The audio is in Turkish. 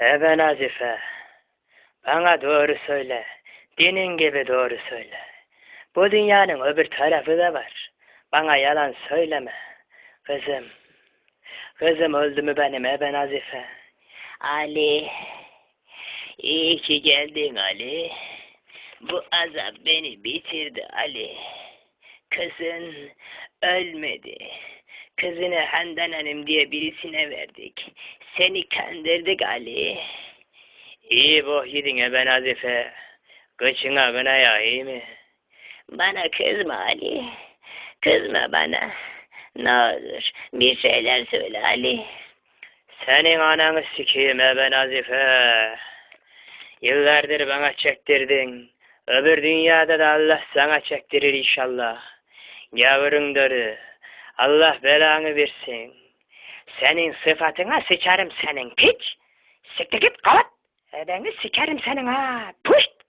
Ebe Nazife, bana doğru söyle, dinin gibi doğru söyle. Bu dünyanın öbür tarafı da var. Bana yalan söyleme. Kızım, kızım öldü mü benim Ebe Nazife? Ali, iyi ki geldin Ali. Bu azap beni bitirdi Ali. Kızın ölmedi. Kızını Handan Hanım diye birisine verdik. Seni kandırdık Ali. İyi boh yedin Ebe Nazife. Kıçına gına ya iyi mi? Bana kızma Ali. Kızma bana. Ne olur bir şeyler söyle Ali. Senin ananı sikeyim Ebe Nazife. Yıllardır bana çektirdin. Öbür dünyada da Allah sana çektirir inşallah. Yavrum. Allah belanı versin. Senin sıfatına sıçarım senin piç. Siktir git kavat. Ebeni sikerim senin ha. Puşt.